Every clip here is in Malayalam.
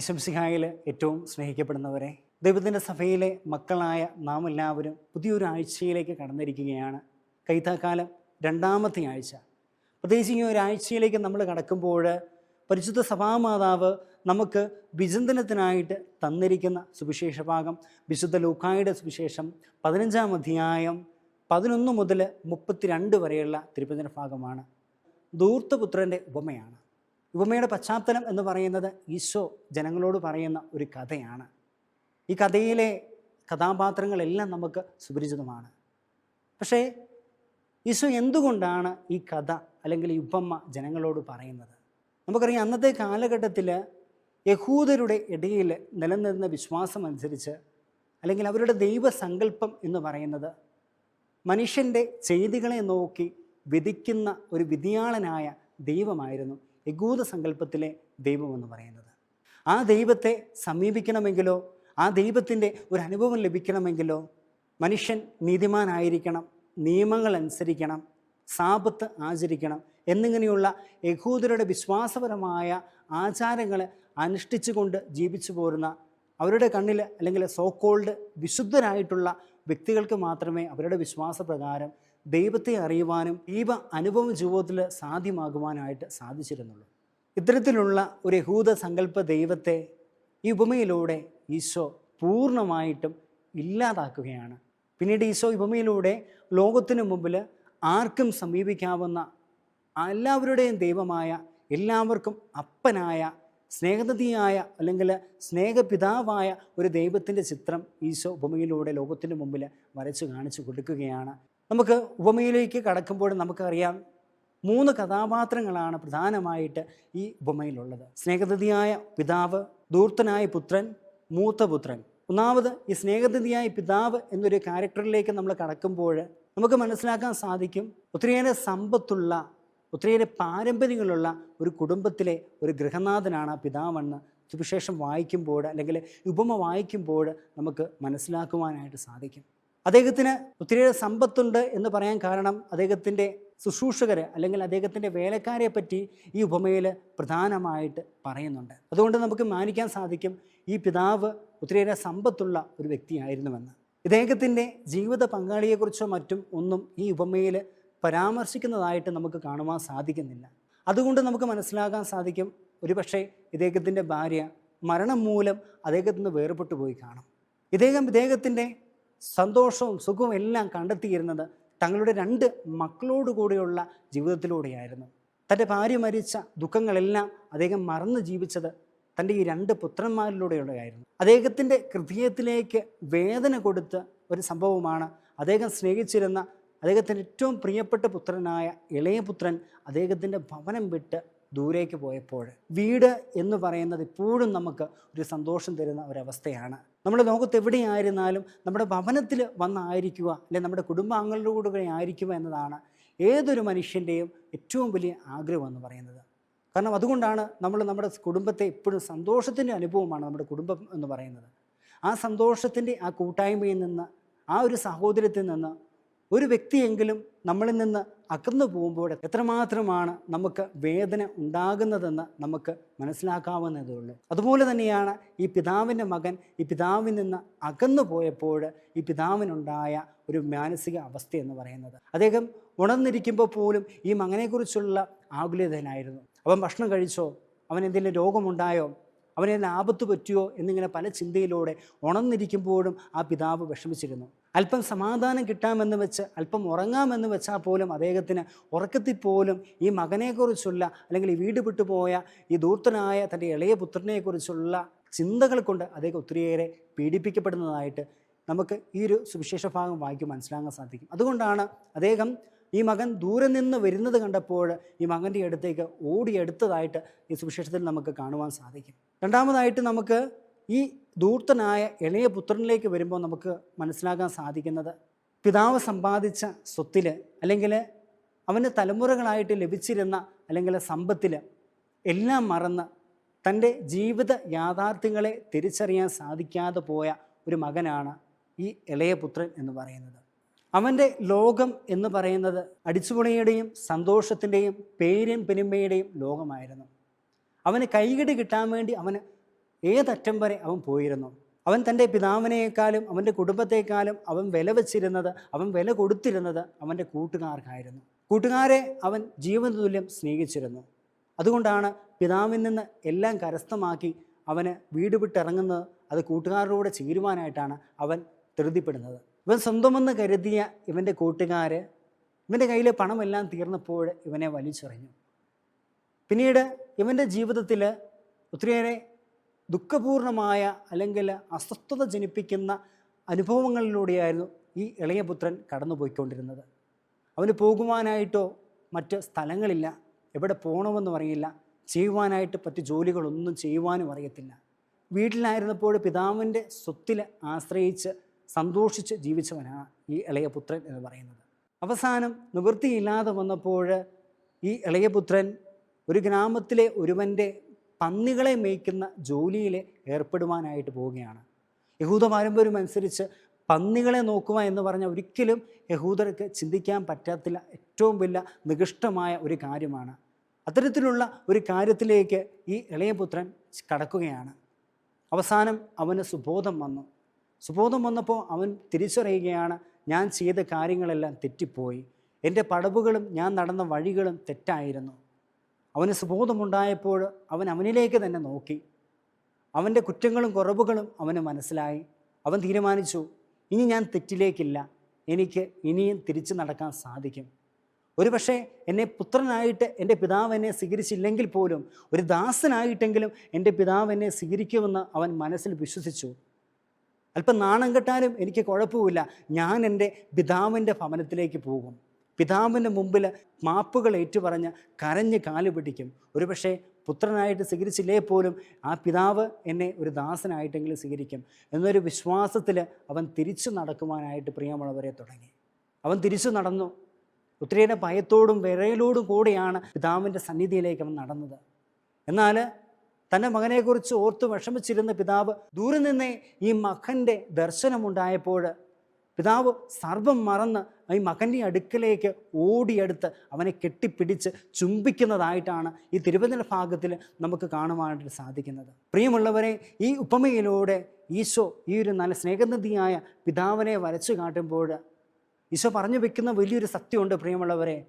ഇശംസിഹായിൽ ഏറ്റവും സ്നേഹിക്കപ്പെടുന്നവരെ. ദൈവത്തിന്റെ സഭയിലെ മക്കളായ നാം എല്ലാവരും പുതിയൊരു ആഴ്ചയിലേക്ക് കടന്നിരിക്കുകയാണ്. കൈത്താക്കാലം രണ്ടാമത്തെ ആഴ്ച. പ്രത്യേകിച്ച് ഈ ഒരാഴ്ചയിലേക്ക് നമ്മൾ കടക്കുമ്പോൾ പരിശുദ്ധ സഭാമാതാവ് നമുക്ക് വിചിന്തനത്തിനായിട്ട് തന്നിരിക്കുന്ന സുവിശേഷ ഭാഗം വിശുദ്ധ ലൂക്കായുടെ സുവിശേഷം പതിനഞ്ചാം അധ്യായം പതിനൊന്ന് മുതൽ മുപ്പത്തിരണ്ട് വരെയുള്ള തിരുപ്പതിന ഭാഗമാണ്. ദൂർത്തപുത്രന്റെ ഉപമയാണ്. ഉപമയുടെ പശ്ചാത്തലം എന്ന് പറയുന്നത് ഈശോ ജനങ്ങളോട് പറയുന്ന ഒരു കഥയാണ്. ഈ കഥയിലെ കഥാപാത്രങ്ങളെല്ലാം നമുക്ക് സുപരിചിതമാണ്. പക്ഷേ ഈശോ എന്തുകൊണ്ടാണ് ഈ കഥ അല്ലെങ്കിൽ ഈ ഉപമ ജനങ്ങളോട് പറയുന്നത്? നമുക്കറിയാം അന്നത്തെ കാലഘട്ടത്തിൽ യഹൂദരുടെ ഇടയിൽ നിലനിന്ന വിശ്വാസം അനുസരിച്ച് അല്ലെങ്കിൽ അവരുടെ ദൈവസങ്കല്പം എന്ന് പറയുന്നത് മനുഷ്യന്റെ ചെയ്തികളെ നോക്കി വിധിക്കുന്ന ഒരു വിധിയാളനായ ദൈവമായിരുന്നു. യഹൂദ സങ്കല്പത്തിലെ ദൈവമെന്ന് പറയുന്നത്. ആ ദൈവത്തെ സമീപിക്കണമെങ്കിലോ ആ ദൈവത്തിന്റെ ഒരു അനുഭവം ലഭിക്കണമെങ്കിലോ മനുഷ്യൻ നീതിമാനായിരിക്കണം നിയമങ്ങൾ അനുസരിക്കണം സാപത്ത് ആചരിക്കണം എന്നിങ്ങനെയുള്ള യഹൂദരുടെ വിശ്വാസപരമായ ആചാരങ്ങൾ അനുഷ്ഠിച്ചുകൊണ്ട് ജീവിച്ചു പോരുന്ന അവരുടെ കണ്ണിൽ അല്ലെങ്കിൽ സോക്കോൾഡ് വിശുദ്ധരായിട്ടുള്ള വ്യക്തികൾക്ക് മാത്രമേ അവരുടെ വിശ്വാസപ്രകാരം ദൈവത്തെ അറിയുവാനും ദൈവ അനുഭവ ജീവിതത്തിൽ സാധ്യമാകുവാനായിട്ട് സാധിച്ചിരുന്നുള്ളൂ. ഇത്തരത്തിലുള്ള ഒരു യഹൂദ സങ്കല്പ ദൈവത്തെ ഈ ഉപമയിലൂടെ ഈശോ പൂർണമായിട്ടും ഇല്ലാതാക്കുകയാണ്. പിന്നീട് ഈശോ ഉപമയിലൂടെ ലോകത്തിനു മുമ്പിൽ ആർക്കും സമീപിക്കാവുന്ന എല്ലാവരുടെയും ദൈവമായ എല്ലാവർക്കും അപ്പനായ സ്നേഹനദിയായ അല്ലെങ്കിൽ സ്നേഹപിതാവായ ഒരു ദൈവത്തിന്റെ ചിത്രം ഈശോ ഉപമയിലൂടെ ലോകത്തിന് മുമ്പിൽ വരച്ചു കാണിച്ചു കൊടുക്കുകയാണ്. നമുക്ക് ഉപമയിലേക്ക് കടക്കുമ്പോൾ നമുക്കറിയാം മൂന്ന് കഥാപാത്രങ്ങളാണ് പ്രധാനമായിട്ട് ഈ ഉപമയിലുള്ളത്. സ്നേഹതിഥിയായ പിതാവ് ദൂർത്തനായ പുത്രൻ മൂത്തപുത്രൻ ഒന്നാമത് ഈ സ്നേഹനിധിയായ പിതാവ് എന്നൊരു ക്യാരക്ടറിലേക്ക് നമ്മൾ കടക്കുമ്പോൾ നമുക്ക് മനസ്സിലാക്കാൻ സാധിക്കും ഒത്തിരിയേറെ സമ്പത്തുള്ള ഒത്തിരിയേറെ പാരമ്പര്യങ്ങളുള്ള ഒരു കുടുംബത്തിലെ ഒരു ഗൃഹനാഥനാണ് പിതാവെന്ന് സുവിശേഷം വായിക്കുമ്പോൾ അല്ലെങ്കിൽ ഉപമ വായിക്കുമ്പോൾ നമുക്ക് മനസ്സിലാക്കുവാനായിട്ട് സാധിക്കും. അദ്ദേഹത്തിന് ഒത്തിരിയേറെ സമ്പത്തുണ്ട് എന്ന് പറയാൻ കാരണം അദ്ദേഹത്തിന്റെ ശുശ്രൂഷകർ അല്ലെങ്കിൽ അദ്ദേഹത്തിന്റെ വേലക്കാരെ പറ്റി ഈ ഉപമയിൽ പ്രധാനമായിട്ട് പറയുന്നുണ്ട്. അതുകൊണ്ട് നമുക്ക് മാനിക്കാൻ സാധിക്കും ഈ പിതാവ് ഒത്തിരിയേറെ സമ്പത്തുള്ള ഒരു വ്യക്തിയായിരുന്നുവെന്ന്. ഇദ്ദേഹത്തിന്റെ ജീവിത പങ്കാളിയെക്കുറിച്ചോ മറ്റും ഒന്നും ഈ ഉപമയിൽ പരാമർശിക്കുന്നതായിട്ട് നമുക്ക് കാണുവാൻ സാധിക്കുന്നില്ല. അതുകൊണ്ട് നമുക്ക് മനസ്സിലാക്കാൻ സാധിക്കും ഒരുപക്ഷെ ഇദ്ദേഹത്തിന്റെ ഭാര്യ മരണം മൂലം അദ്ദേഹത്തിന് വേർപെട്ടു പോയി കാണും. ഇദ്ദേഹം ഇദ്ദേഹത്തിന്റെ സന്തോഷവും സുഖവും എല്ലാം കണ്ടെത്തിയിരുന്നത് തങ്ങളുടെ രണ്ട് മക്കളോട് കൂടെയുള്ള ജീവിതത്തിലൂടെയായിരുന്നു. തന്റെ ഭാര്യ മരിച്ച ദുഃഖങ്ങളെല്ലാം അദ്ദേഹം മറന്ന് ജീവിച്ചത് തന്റെ ഈ രണ്ട് പുത്രന്മാരിലൂടെയുള്ളതായിരുന്നു. അദ്ദേഹത്തിന്റെ ഹൃദയത്തിലേക്ക് വേദന കൊടുത്ത ഒരു സംഭവമാണ് അദ്ദേഹം സ്നേഹിച്ചിരുന്ന അദ്ദേഹത്തിന്റെ ഏറ്റവും പ്രിയപ്പെട്ട പുത്രനായ ഇളയ പുത്രൻ അദ്ദേഹത്തിന്റെ ഭവനം വിട്ട് ദൂരേക്ക് പോയപ്പോൾ വീട് എന്ന് പറയുന്നത് ഇപ്പോഴും നമുക്ക് ഒരു സന്തോഷം തരുന്ന ഒരവസ്ഥയാണ്. നമ്മുടെ ലോകത്ത് എവിടെയായിരുന്നാലും നമ്മുടെ ഭവനത്തിൽ വന്നായിരിക്കുക അല്ലെങ്കിൽ നമ്മുടെ കുടുംബാംഗങ്ങളുടെ കൂടെ ആയിരിക്കുക എന്നതാണ് ഏതൊരു മനുഷ്യന്റെയും ഏറ്റവും വലിയ ആഗ്രഹം എന്ന് പറയുന്നത്. കാരണം അതുകൊണ്ടാണ് നമ്മൾ നമ്മുടെ കുടുംബത്തെ എപ്പോഴും സന്തോഷത്തിന്റെ അനുഭവമാണ് നമ്മുടെ കുടുംബം എന്ന് പറയുന്നത്. ആ സന്തോഷത്തിന്റെ ആ കൂട്ടായ്മയിൽ നിന്ന് ആ ഒരു സഹോദരത്തിൽ നിന്ന് ഒരു വ്യക്തിയെങ്കിലും നമ്മളിൽ നിന്ന് അകന്നു പോകുമ്പോൾ എത്രമാത്രമാണ് നമുക്ക് വേദന ഉണ്ടാകുന്നതെന്ന് നമുക്ക് മനസ്സിലാക്കാവുന്നതേ ഉള്ളൂ. അതുപോലെ തന്നെയാണ് ഈ പിതാവിന്റെ മകൻ ഈ പിതാവിൽ നിന്ന് അകന്നു പോയപ്പോൾ ഈ പിതാവിനുണ്ടായ ഒരു മാനസിക അവസ്ഥ എന്ന് പറയുന്നത്. അദ്ദേഹം ഉണർന്നിരിക്കുമ്പോൾ പോലും ഈ മകനെക്കുറിച്ചുള്ള ആകുലതനായിരുന്നു. അവൻ ഭക്ഷണം കഴിച്ചോ? അവൻ എന്തെങ്കിലും രോഗമുണ്ടായോ? അവനെ ആപത്ത് പറ്റിയോ എന്നിങ്ങനെ പല ചിന്തയിലൂടെ ഉണർന്നിരിക്കുമ്പോഴും ആ പിതാവ് വിഷമിച്ചിരുന്നു. അല്പം സമാധാനം കിട്ടാമെന്ന് വെച്ച് അല്പം ഉറങ്ങാമെന്ന് വെച്ചാൽ പോലും അദ്ദേഹത്തിന് ഉറക്കത്തിൽ പോലും ഈ മകനെക്കുറിച്ചുള്ള അല്ലെങ്കിൽ ഈ വീട് വിട്ടുപോയ ഈ ദൂർത്തനായ തന്റെ ഇളയ പുത്രനെക്കുറിച്ചുള്ള ചിന്തകൾ കൊണ്ട് അദ്ദേഹം ഒത്തിരിയേറെ പീഡിപ്പിക്കപ്പെടുന്നതായിട്ട് നമുക്ക് ഈ ഒരു സുവിശേഷ ഭാഗം വായിക്കും മനസ്സിലാക്കാൻ സാധിക്കും. അതുകൊണ്ടാണ് അദ്ദേഹം ഈ മകൻ ദൂരെ നിന്ന് വരുന്നത് കണ്ടപ്പോൾ ഈ മകന്റെ അടുത്തേക്ക് ഓടിയെടുത്തതായിട്ട് ഈ സുവിശേഷത്തിൽ നമുക്ക് കാണുവാൻ സാധിക്കും. രണ്ടാമതായിട്ട് നമുക്ക് ഈ ധൂർത്തനായ ഇളയ പുത്രനിലേക്ക് വരുമ്പോൾ നമുക്ക് മനസ്സിലാക്കാൻ സാധിക്കുന്നത് പിതാവ് സമ്പാദിച്ച സ്വത്തിൽ അല്ലെങ്കിൽ അവന് തലമുറകളായിട്ട് ലഭിച്ചിരുന്ന അല്ലെങ്കിൽ സമ്പത്തിൽ എല്ലാം മറന്ന് തന്റെ ജീവിത യാഥാർത്ഥ്യങ്ങളെ തിരിച്ചറിയാൻ സാധിക്കാതെ പോയ ഒരു മകനാണ് ഈ ഇളയ പുത്രൻ എന്ന് പറയുന്നത്. അവന്റെ ലോകം എന്ന് പറയുന്നത് അടിച്ചുപൊളിയുടെയും സന്തോഷത്തിന്റെയും പേരും പെരുമയുടെയും ലോകമായിരുന്നു. അവന് കൈകടി കിട്ടാൻ വേണ്ടി അവന് ഏതറ്റം വരെ അവൻ പോയിരുന്നു. അവൻ തന്റെ പിതാവിനേക്കാളും അവന്റെ കുടുംബത്തെക്കാളും അവൻ വില വച്ചിരുന്നത് അവൻ വില കൊടുത്തിരുന്നത് അവന്റെ കൂട്ടുകാർക്കായിരുന്നു. കൂട്ടുകാരെ അവൻ ജീവന തുല്യം സ്നേഹിച്ചിരുന്നു. അതുകൊണ്ടാണ് പിതാവിൽ നിന്ന് എല്ലാം കരസ്ഥമാക്കി അവന് വീട് വിട്ടിറങ്ങുന്നത് അത് കൂട്ടുകാരുടെ കൂടെ ചേരുവാനായിട്ടാണ് അവൻ ധൃതിപ്പെടുന്നത്. ഇവൻ സ്വന്തമെന്ന് കരുതിയ ഇവന്റെ കൂട്ടുകാർ ഇവന്റെ കയ്യിലെ പണമെല്ലാം തീർന്നപ്പോൾ ഇവനെ വലിച്ചെറിഞ്ഞു. പിന്നീട് ഇവന്റെ ജീവിതത്തിൽ ഒത്തിരിയേറെ ദുഃഖപൂർണമായ അല്ലെങ്കിൽ അസ്വസ്ഥത ജനിപ്പിക്കുന്ന അനുഭവങ്ങളിലൂടെയായിരുന്നു ഈ ഇളയ പുത്രൻ കടന്നുപോയിക്കൊണ്ടിരുന്നത്. അവന് പോകുവാനായിട്ടോ മറ്റ് സ്ഥലങ്ങളില്ല. എവിടെ പോകണമെന്നും അറിയില്ല. ചെയ്യുവാനായിട്ട് പറ്റു ജോലികളൊന്നും ചെയ്യുവാനും അറിയത്തില്ല. വീട്ടിലായിരുന്നപ്പോൾ പിതാവിന്റെ സ്വത്തിൽ ആശ്രയിച്ച് സന്തോഷിച്ച് ജീവിച്ചവനാണ് ഈ ഇളയ പുത്രൻ എന്ന് പറയുന്നത്. അവസാനം നിവൃത്തിയില്ലാതെ വന്നപ്പോൾ ഈ ഇളയ പുത്രൻ ഒരു ഗ്രാമത്തിലെ ഒരുവന്റെ പന്നികളെ മേയ്ക്കുന്ന ജോലിയിൽ ഏർപ്പെടുവാനായിട്ട് പോവുകയാണ്. യഹൂദ പാരമ്പര്യം അനുസരിച്ച് പന്നികളെ നോക്കുക എന്ന് പറഞ്ഞാൽ ഒരിക്കലും യഹൂദർക്ക് ചിന്തിക്കാൻ പറ്റാത്തില്ല. ഏറ്റവും വലിയ നികൃഷ്ടമായ ഒരു കാര്യമാണ്. അത്തരത്തിലുള്ള ഒരു കാര്യത്തിലേക്ക് ഈ ഇളയപുത്രൻ കടക്കുകയാണ്. അവസാനം അവന് സുബോധം വന്നു. സുബോധം വന്നപ്പോൾ അവൻ തിരിച്ചറിയുകയാണ് ഞാൻ ചെയ്ത കാര്യങ്ങളെല്ലാം തെറ്റിപ്പോയി. എന്റെ പടവുകളും ഞാൻ നടന്ന വഴികളും തെറ്റായിരുന്നു. അവന് സുബോധമുണ്ടായപ്പോൾ അവൻ അവനിലേക്ക് തന്നെ നോക്കി. അവന്റെ കുറ്റങ്ങളും കുറവുകളും അവന് മനസ്സിലായി. അവൻ തീരുമാനിച്ചു ഇനി ഞാൻ തെറ്റിലേക്കില്ല. എനിക്ക് ഇനിയും തിരിച്ചു നടക്കാൻ സാധിക്കും. ഒരു പക്ഷേ എന്നെ പുത്രനായിട്ട് എന്റെ പിതാവ് എന്നെ സ്വീകരിച്ചില്ലെങ്കിൽ പോലും ഒരു ദാസനായിട്ടെങ്കിലും എന്റെ പിതാവ് എന്നെ സ്വീകരിക്കുമെന്ന് അവൻ മനസ്സിൽ വിശ്വസിച്ചു. അല്പം നാണം കെട്ടാലും എനിക്ക് കുഴപ്പമില്ല ഞാൻ എന്റെ പിതാവിന്റെ ഭവനത്തിലേക്ക് പോകും. പിതാവിന്റെ മുമ്പിൽ മാപ്പുകൾ ഏറ്റുപറഞ്ഞ് കരഞ്ഞ് കാൽ പിടിക്കും. ഒരുപക്ഷെ പുത്രനായിട്ട് സ്വീകരിച്ചില്ലേ പോലും ആ പിതാവ് എന്നെ ഒരു ദാസനായിട്ടെങ്കിലും സ്വീകരിക്കും. എന്നൊരു വിശ്വാസത്തിൽ അവൻ തിരിച്ചു നടക്കുവാനായിട്ട് പ്രിയമുള്ളവരെ തുടങ്ങി. അവൻ തിരിച്ചു നടന്നു. ഒത്തിരിയേറെ ഭയത്തോടും വിറയലോടും കൂടിയാണ് പിതാവിന്റെ സന്നിധിയിലേക്ക് അവൻ നടന്നത്. എന്നാൽ തന്റെ മകനെക്കുറിച്ച് ഓർത്ത് വിഷമിച്ചിരുന്ന പിതാവ് ദൂരെ നിന്നേ ഈ മകന്റെ ദർശനമുണ്ടായപ്പോൾ പിതാവ് സർവം മറന്ന് ഈ മകന്റെ അടുക്കലേക്ക് ഓടിയെടുത്ത് അവനെ കെട്ടിപ്പിടിച്ച് ചുംബിക്കുന്നതായിട്ടാണ് ഈ തിരുവനന്തപുര ഭാഗത്തിൽ നമുക്ക് കാണുവാനായിട്ട് സാധിക്കുന്നത്. പ്രിയമുള്ളവരെ ഈ ഉപമയിലൂടെ ഈശോ ഈ ഒരു നല്ല സ്നേഹനിധിയായ പിതാവിനെ വരച്ചു കാട്ടുമ്പോൾ ഈശോ പറഞ്ഞു വെക്കുന്ന വലിയൊരു സത്യമുണ്ട് പ്രിയമുള്ളവരെ.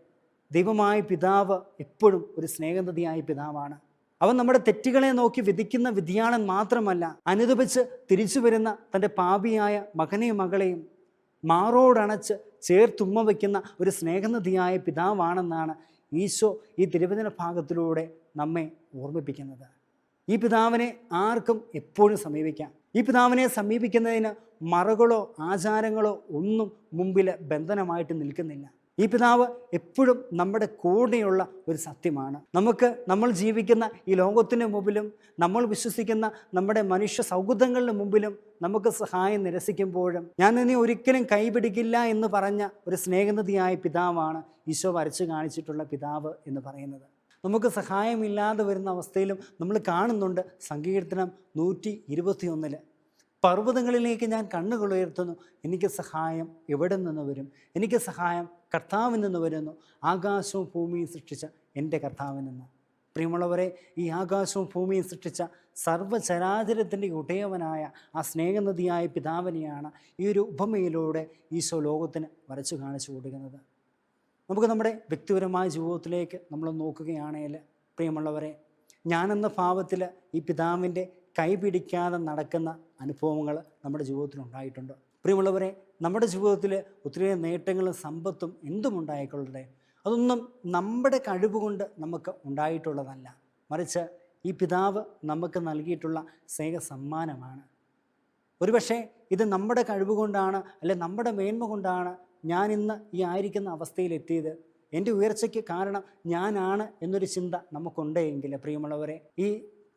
ദൈവമായ പിതാവ് എപ്പോഴും ഒരു സ്നേഹനിധിയായ പിതാവാണ്. അവൻ നമ്മുടെ തെറ്റുകളെ നോക്കി വിധിക്കുന്ന വിധിയാളൻ മാത്രമല്ല അനുദപിച്ച് തിരിച്ചു വരുന്ന തന്റെ പാപിയായ മകനെയും മകളെയും മാറോടണച്ച് ചേർത്തുമ്മ വയ്ക്കുന്ന ഒരു സ്നേഹനിധിയായ പിതാവാണെന്നാണ് ഈശോ ഈ തിരുവചന ഭാഗത്തിലൂടെ നമ്മെ ഓർമ്മിപ്പിക്കുന്നത്. ഈ പിതാവിനെ ആർക്കും എപ്പോഴും സമീപിക്കാം. ഈ പിതാവിനെ സമീപിക്കുന്നതിന് മറകളോ ആചാരങ്ങളോ ഒന്നും മുമ്പിൽ ബന്ധനമായിട്ട് നിൽക്കുന്നില്ല. ഈ പിതാവ് എപ്പോഴും നമ്മുടെ കൂടെയുള്ള ഒരു സത്യമാണ്. നമുക്ക് നമ്മൾ ജീവിക്കുന്ന ഈ ലോകത്തിന് മുമ്പിലും നമ്മൾ വിശ്വസിക്കുന്ന നമ്മുടെ മനുഷ്യ സൗഹൃദങ്ങളുടെ മുമ്പിലും നമുക്ക് സഹായം നിരസിക്കുമ്പോഴും ഞാൻ നിന്നെ ഒരിക്കലും കൈപിടിക്കില്ല എന്ന് പറഞ്ഞ ഒരു സ്നേഹനദിയായ പിതാവാണ് ഈശോ വരച്ചു കാണിച്ചിട്ടുള്ള പിതാവ് എന്ന് പറയുന്നത്. നമുക്ക് സഹായമില്ലാതെ വരുന്ന അവസ്ഥയിലും നമ്മൾ കാണുന്നുണ്ട് സങ്കീർത്തനം നൂറ്റി ഇരുപത്തിയൊന്നിൽ. പർവതങ്ങളിലേക്ക് ഞാൻ കണ്ണുകൾ ഉയർത്തുന്നു എനിക്ക് സഹായം എവിടെ നിന്ന് വരും? എനിക്ക് സഹായം കർത്താവിൽ നിന്ന് വരുന്നു. ആകാശവും ഭൂമിയും സൃഷ്ടിച്ച എന്റെ കർത്താവിൽ നിന്ന്. പ്രിയമുള്ളവരെ ഈ ആകാശവും ഭൂമിയും സൃഷ്ടിച്ച സർവചരാചരത്തിന്റെ ഉടയവനായ ആ സ്നേഹനദിയായ പിതാവിനെയാണ് ഈ ഒരു ഉപമയിലൂടെ ഈശോ ലോകത്തിന് വരച്ചു കാണിച്ചു കൊടുക്കുന്നത്. നമുക്ക് നമ്മുടെ വ്യക്തിപരമായ ജീവിതത്തിലേക്ക് നമ്മൾ നോക്കുകയാണെങ്കിൽ പ്രിയമുള്ളവരെ ഞാനെന്ന ഭാവത്തിൽ ഈ പിതാവിന്റെ കൈപിടിക്കാതെ നടക്കുന്ന അനുഭവങ്ങൾ നമ്മുടെ ജീവിതത്തിൽ ഉണ്ടായിട്ടുണ്ട്. പ്രിയമുള്ളവരെ നമ്മുടെ ജീവിതത്തിൽ ഒത്തിരി നേട്ടങ്ങളും സമ്പത്തും എന്തും ഉണ്ടായിക്കൊള്ളട്ടെ അതൊന്നും നമ്മുടെ കഴിവ് കൊണ്ട് നമുക്ക് ഉണ്ടായിട്ടുള്ളതല്ല. മറിച്ച് ഈ പിതാവ് നമുക്ക് നൽകിയിട്ടുള്ള സ്നേഹ സമ്മാനമാണ് ഒരുപക്ഷെ ഇത് നമ്മുടെ കഴിവ് കൊണ്ടാണ് അല്ലെ നമ്മുടെ മേന്മ കൊണ്ടാണ് ഞാൻ ഇന്ന് ഈ ആയിരിക്കുന്ന അവസ്ഥയിലെത്തിയത്. എന്റെ ഉയർച്ചയ്ക്ക് കാരണം ഞാനാണ് എന്നൊരു ചിന്ത നമുക്കുണ്ടെങ്കിൽ പ്രിയമുള്ളവരെ ഈ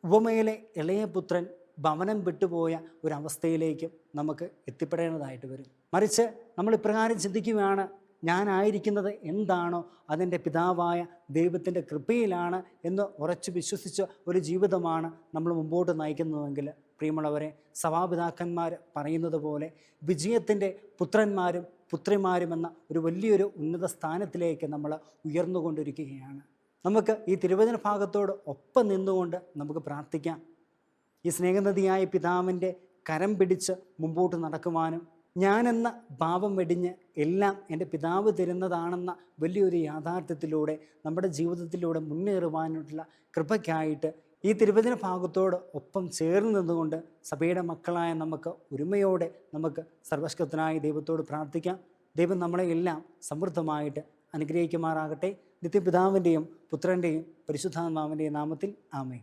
ഉപമയിലെ ഇളയ പുത്രൻ ഭവനം വിട്ടുപോയ ഒരവസ്ഥയിലേക്ക് നമുക്ക് എത്തിപ്പെടേണ്ടതായിട്ട് വരും. മറിച്ച് നമ്മൾ ഇപ്രകാരം ചിന്തിക്കുകയാണ് ഞാനായിരിക്കുന്നത് എന്താണോ അതിന്റെ പിതാവായ ദൈവത്തിന്റെ കൃപയിലാണ് എന്ന് ഉറച്ചു വിശ്വസിച്ച ഒരു ജീവിതമാണ് നമ്മൾ മുമ്പോട്ട് നയിക്കുന്നതെങ്കിൽ പ്രിയമുള്ളവരെ സഭാപിതാക്കന്മാർ പറയുന്നത് പോലെ വിജയത്തിന്റെ പുത്രന്മാരും പുത്രിമാരും എന്ന ഒരു വലിയൊരു ഉന്നത സ്ഥാനത്തിലേക്ക് നമ്മൾ ഉയർന്നുകൊണ്ടിരിക്കുകയാണ്. നമുക്ക് ഈ തിരുവചന ഭാഗത്തോട് ഒപ്പം നിന്നുകൊണ്ട് നമുക്ക് പ്രാർത്ഥിക്കാം. ഈ സ്നേഹനദിയായ പിതാവിന്റെ കരം പിടിച്ച് മുമ്പോട്ട് നടക്കുവാനും ഞാനെന്ന ഭാവം വെടിഞ്ഞ് എല്ലാം എന്റെ പിതാവ് തരുന്നതാണെന്ന വലിയൊരു യാഥാർത്ഥ്യത്തിലൂടെ നമ്മുടെ ജീവിതത്തിലൂടെ മുന്നേറുവാനുള്ള കൃപയ്ക്കായിട്ട് ഈ തിരുവചന ഭാഗത്തോട് ഒപ്പം ചേർന്ന് നിന്നുകൊണ്ട് സഭയുടെ മക്കളായ നമുക്ക് ഒരുമയോടെ നമുക്ക് സർവശക്തനായ ദൈവത്തോട് പ്രാർത്ഥിക്കാം. ദൈവം നമ്മളെ എല്ലാം സമൃദ്ധമായിട്ട് അനുഗ്രഹിക്കുമാറാകട്ടെ. നിത്യപിതാവിന്റെയും പുത്രന്റെയും പരിശുദ്ധാത്മാവിന്റെയും നാമത്തിൽ ആമേ